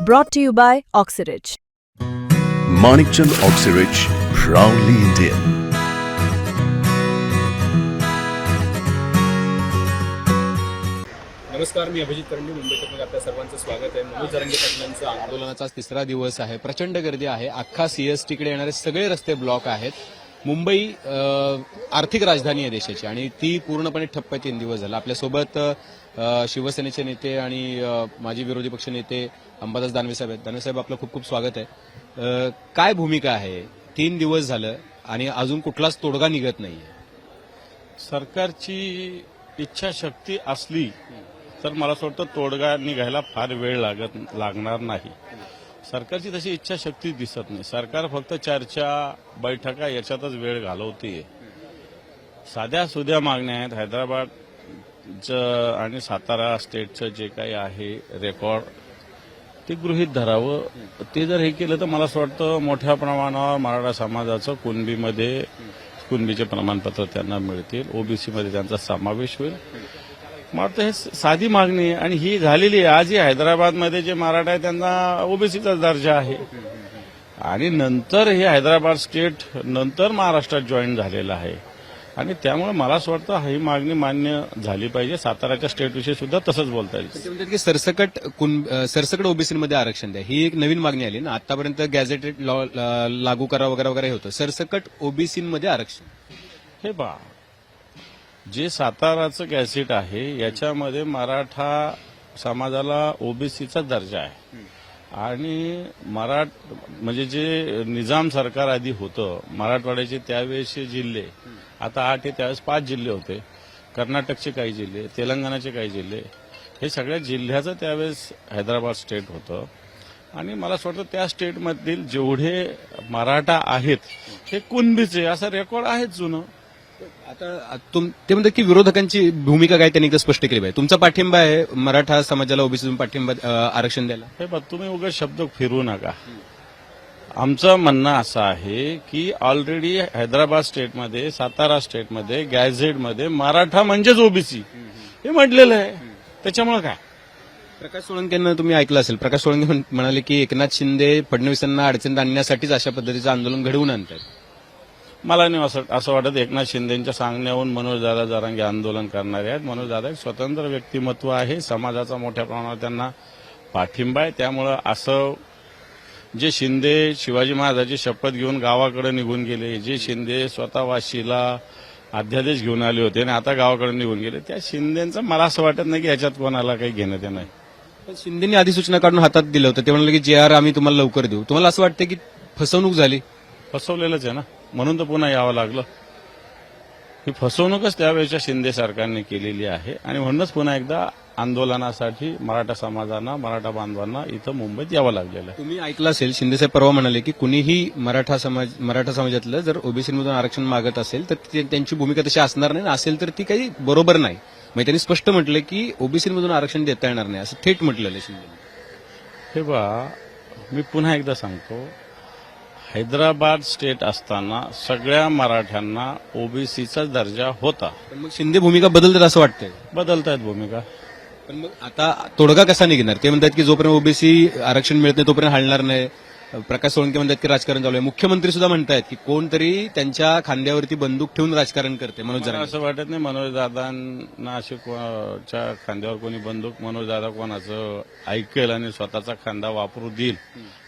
Brought to you by Oxyridge. Manikchand Oxyrich, proudly Indian. नमस्कार मी अभिजित करंडी मुंबई आपल्या सर्वांचं स्वागत आहे मनोज जरंगे पाटलांचं आंदोलनाचा तिसरा दिवस आहे प्रचंड गर्दी आहे अख्खा सीएसटीकडे येणारे सगळे रस्ते ब्लॉक आहेत मुंबई आर्थिक राजधानी आहे देशाची आणि ती पूर्णपणे ठप्प आहे तीन दिवस झाला. आपल्यासोबत शिवसेनेचे नेते आणि माजी विरोधी पक्ष नेते अंबादास दानवे साहेब आहेत. दानवे साहेब आपलं खूप खूप स्वागत आहे. काय भूमिका आहे? तीन दिवस झालं आणि अजून कुठलाच तोडगा निघत नाहीये. सरकारची इच्छाशक्ती असली तर मला असं वाटतं तोडगा निघायला फार वेळ लागत लागणार नाही. सरकारची तशी इच्छाशक्ती दिसत नाही. सरकार फक्त चर्चा बैठका याच्यातच वेळ घालवते साध्या सुध्या मागण्या आहेत. हैदराबादचं आणि सातारा स्टेटचं जे काही आहे रेकॉर्ड ते गृहीत धरावं. ते जर हे केलं तर मला असं वाटतं मोठ्या प्रमाणावर मराठा समाजाचं कुणबीमध्ये कुणबीचे प्रमाणपत्र त्यांना मिळतील. ओबीसीमध्ये त्यांचा समावेश होईल. मला वाटतं हे साधी मागणी आहे आणि ही झालेली आहे. आजही हैदराबादमध्ये जे मराठा आहे त्यांना ओबीसीचा दर्जा आहे. आणि नंतर हे हैदराबाद स्टेट नंतर महाराष्ट्रात जॉईन झालेलं आहे. आणि त्यामुळे मला असं वाटतं ही मागणी मान्य झाली पाहिजे. साताराच्या स्टेटविषयी सुद्धा तसंच बोलता येईल. की सरसकट सरसकट ओबीसीमध्ये आरक्षण द्या. ही एक नवीन मागणी आली ना. आतापर्यंत गॅझेटेड लॉ लागू करा वगैरे वगैरे हे होतं. सरसकट ओबीसीमध्ये आरक्षण. हे बा जे साताराचं गॅसेट आहे याच्यामध्ये मराठा समाजाला ओबीसीचा दर्जा आहे. आणि मराठ म्हणजे जे निजाम सरकार आधी होतं मराठवाड्याचे त्यावेळेसचे जिल्हे आता आठ हे त्यावेळेस पाच जिल्हे होते. कर्नाटकचे काही जिल्हे तेलंगणाचे काही जिल्हे हे सगळ्या जिल्ह्याचं त्यावेळेस हैदराबाद स्टेट होतं. आणि मला असं वाटतं त्या स्टेटमधील जेवढे मराठा आहेत हे कुणबीचे असा रेकॉर्ड आहेच जुनं. आता तुम ते म्हणतात की विरोधकांची भूमिका काय त्यांनी एकदा स्पष्ट केली पाहिजे. तुमचा पाठिंबा आहे मराठा समाजाला ओबीसी पाठिंबा अ, आरक्षण द्यायला. हे बघ तुम्ही उगाच शब्द फिरू नका. आमचं म्हणणं असं आहे की ऑलरेडी हैदराबाद स्टेटमध्ये सातारा स्टेटमध्ये गॅझेटमध्ये मराठा म्हणजेच ओबीसी. हे म्हटलेलं आहे. त्याच्यामुळे काय? प्रकाश सोळंकेंना तुम्ही ऐकलं असेल. प्रकाश सोळंके म्हण- म्हणाले की एकनाथ शिंदे फडणवीसांना अडचणीत आणण्यासाठीच अशा पद्धतीचं आंदोलन घडवून आणतात. मला नाही असं असं वाटत एकनाथ शिंदेच्या सांगण्याहून मनोजदादा जरांगे आंदोलन करणारे आहेत. मनोजदादा एक स्वतंत्र व्यक्तिमत्व आहे. समाजाचा मोठ्या प्रमाणावर त्यांना पाठिंबा आहे. त्यामुळं असं जे शिंदे शिवाजी महाराजांची शपथ घेऊन गावाकडे निघून गेले जे शिंदे स्वतः वाशीला अध्यादेश घेऊन आले होते आणि आता गावाकडे निघून गेले त्या शिंदेचं मला असं वाटत नाही की याच्यात कोणाला काही घेणं देणं आहे. पण शिंदेनी अधिसूचना काढून हातात दिलं होतं. ते म्हणाले की जे आर आम्ही तुम्हाला लवकर देऊ. तुम्हाला असं वाटतं की फसवणूक झाली? फसवलेलंच आहे ना. म्हणून तर पुन्हा यावं लागलं. ही फसवणूकच त्यावेळेच्या शिंदे सरकारने केलेली आहे. आणि म्हणूनच पुन्हा एकदा आंदोलनासाठी मराठा समाजांना मराठा बांधवांना इथं मुंबईत यावं लागलेलं आहे. तुम्ही ऐकलं असेल शिंदेसाहेब परवा म्हणाले की कुणीही मराठा समाज मराठा समाजातलं जर ओबीसीमधून आरक्षण मागत असेल तर ते- त्यांची भूमिका तशी असणार नाही. असेल तर ती काही बरोबर नाही. मग त्यांनी स्पष्ट म्हटलं की ओबीसीमधून आरक्षण देता येणार नाही असं थेट म्हटलेलं शिंदे. हे बा मी पुन्हा एकदा सांगतो. हैदराबाद स्टेट असताना सगळ्या मराठ्यांना ओबीसीचा दर्जा होता. पण मग शिंदे भूमिका बदलतात असं वाटतंय. बदलतायत भूमिका. पण मग आता तोडगा कसा निघणार? ते म्हणतात की जोपर्यंत ओबीसी आरक्षण मिळत नाही तोपर्यंत हलणार नाही. प्रकाश सोळंके म्हणतात की राजकारण चालू आहे. मुख्यमंत्री सुद्धा म्हणतायत की कोणतरी त्यांच्या खांद्यावरती बंदूक ठेवून राजकारण करते मनोज मला जरांगे. असं वाटत नाही मनोजदादांना असे कोणाच्या खांद्यावर कोणी बंदूक मनोजदादा कोणाचं ऐकेल आणि स्वतःचा खांदा वापरू देईल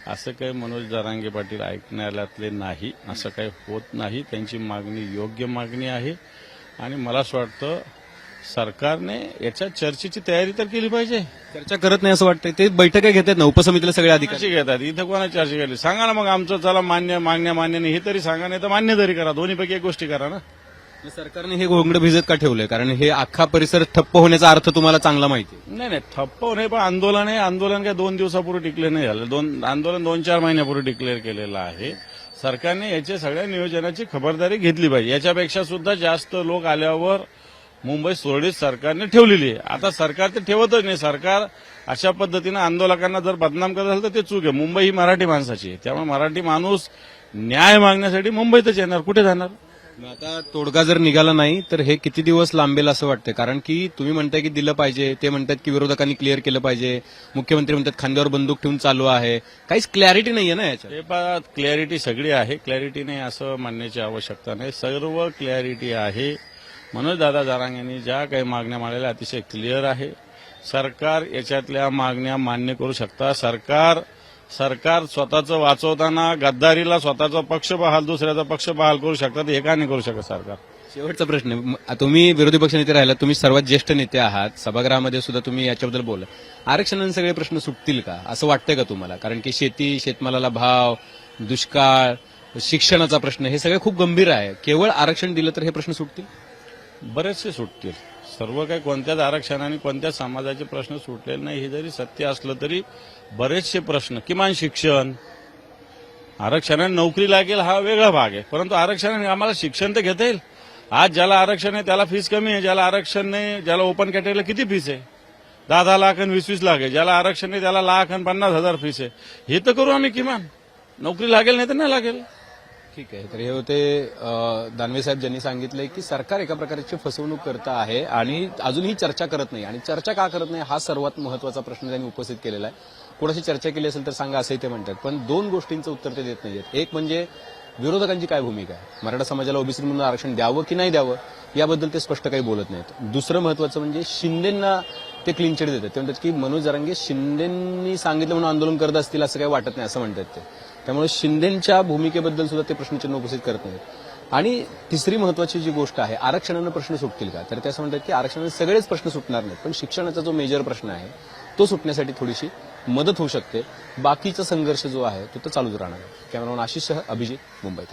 असं काही मनोज दरांगे पाटील ऐकण्यातले नाही असं काही होत नाही. त्यांची मागणी योग्य मागणी आहे. आणि मला असं वाटतं सरकारने याच्या चर्चेची तयारी तर केली पाहिजे. चर्चा करत नाही असं वाटतंय. ते बैठका घेतात ना उपसमितीला सगळे अधिकारी. घेतात इथं कोणाची चर्चा केली? सांगा ना मग आमचं चला मान्य मागण्या मान्य नाही हे तरी सांगा नाही तर मान्य तरी करा. दोन्हीपैकी एक गोष्टी करा ना. सरकारने हे घोंगडं भिजत का ठेवलंय? कारण हे अख्खा परिसर ठप्प होण्याचा अर्थ तुम्हाला चांगला माहिती आहे. नाही नाही ठप्प नाही पण आंदोलन आहे. आंदोलन काय दोन दिवसापूर्वी डिक्लेअर नाही झालं. दोन आंदोलन दोन चार महिन्यापूर्वी डिक्लेअर केलेलं आहे. सरकारने याच्या सगळ्या नियोजनाची खबरदारी घेतली पाहिजे. याच्यापेक्षा सुद्धा जास्त लोक आल्यावर मुंबई सुरळीत सरकारने ठेवलेली आहे. आता सरकार ते ठेवतच नाही. सरकार अशा पद्धतीनं आंदोलकांना जर बदनाम करत असेल तर ते चूक आहे. मुंबई ही मराठी माणसाची आहे. त्यामुळे मराठी माणूस न्याय मागण्यासाठी मुंबईतच येणार. कुठे जाणार? आता तोडगा जर निघाला नाही तर हे किती दिवस लांबेल असं वाटतं कारण की तुम्ही म्हणताय की दिलं पाहिजे. ते म्हणतात की विरोधकांनी क्लिअर केलं पाहिजे. मुख्यमंत्री म्हणतात खांद्यावर बंदूक ठेवून चालू आहे. काहीच क्लॅरिटी नाहीये ना पहा क्लॅरिटी सगळी आहे. क्लॅरिटी नाही असं मानण्याची आवश्यकता नाही. सर्व क्लॅरिटी आहे. मनोज दादा जारांग यांनी ज्या काही मागण्या मांडलेल्या अतिशय क्लिअर आहे. सरकार याच्यातल्या मागण्या मान्य करू शकता. सरकार सरकार स्वतःचं वाचवताना गद्दारीला स्वतःचा पक्ष बहाल दुसऱ्याचा पक्ष बहाल करू शकतात हे का नाही करू शकत सरकार. शेवटचा प्रश्न तुम्ही विरोधी पक्षनेते राहिला तुम्ही सर्वात ज्येष्ठ नेते आहात सभागृहामध्ये सुद्धा तुम्ही याच्याबद्दल बोला आरक्षणाने सगळे प्रश्न सुटतील का? असं वाटतंय का तुम्हाला? कारण की शेती शेतमालाला भाव दुष्काळ शिक्षणाचा प्रश्न हे सगळे खूप गंभीर आहे. केवळ आरक्षण दिलं तर हे प्रश्न सुटतील? बरेचसे सुटतील. सर्व काही कोणत्याच आरक्षणाने कोणत्याच समाजाचे प्रश्न सुटलेले नाही. हे जरी सत्य असलं तरी बरेचसे प्रश्न किमान शिक्षण. आरक्षणाने नोकरी लागेल हा वेगळा भाग आहे. परंतु आरक्षणाने आम्हाला शिक्षण तर घेता येईल. आज ज्याला आरक्षण आहे त्याला फीस कमी आहे. ज्याला आरक्षण नाही ज्याला ओपन कॅटेगरीला किती फीस आहे? दहा दहा लाख आणि वीस वीस लाख आहे. ज्याला आरक्षण नाही त्याला लाख आणि पन्नास हजार फीस आहे. हे तर करू आम्ही किमान. नोकरी लागेल नाही तर नाही लागेल. ठीक आहे. तर हे होते दानवे साहेब ज्यांनी सांगितलंय की सरकार एका प्रकारची फसवणूक करत आहे आणि अजूनही चर्चा करत नाही. आणि चर्चा का करत नाही हा सर्वात महत्त्वाचा प्रश्न त्यांनी उपस्थित केलेला आहे. कोणाशी चर्चा केली असेल तर सांगा असंही ते म्हणतात. पण दोन गोष्टींचं उत्तर ते देत नाहीयेत. एक म्हणजे विरोधकांची काय भूमिका आहे? मराठा समाजाला ओबीसी म्हणून आरक्षण द्यावं की नाही द्यावं याबद्दल ते स्पष्ट काही बोलत नाहीत. दुसरं महत्वाचं म्हणजे शिंदेंना ते क्लीन चिट देतात. ते म्हणतात की मनोज जरांगे शिंदेंनी सांगितलं म्हणून आंदोलन करत असतील असं काही वाटत नाही असं म्हणतात ते. त्यामुळे शिंदेच्या भूमिकेबद्दल सुद्धा ते प्रश्नचिन्ह उपस्थित करत नाहीत. आणि तिसरी महत्वाची जी गोष्ट आहे आरक्षणानं प्रश्न सुटतील का? तर त्या असं म्हणतात की आरक्षणाने सगळेच प्रश्न सुटणार नाहीत पण शिक्षणाचा जो मेजर प्रश्न आहे तो सुटण्यासाठी थोडीशी मदत होऊ शकते. बाकीचा संघर्ष जो आहे तो तर चालूच राहणार आहे. आशिष सह अभिजित मुंबईत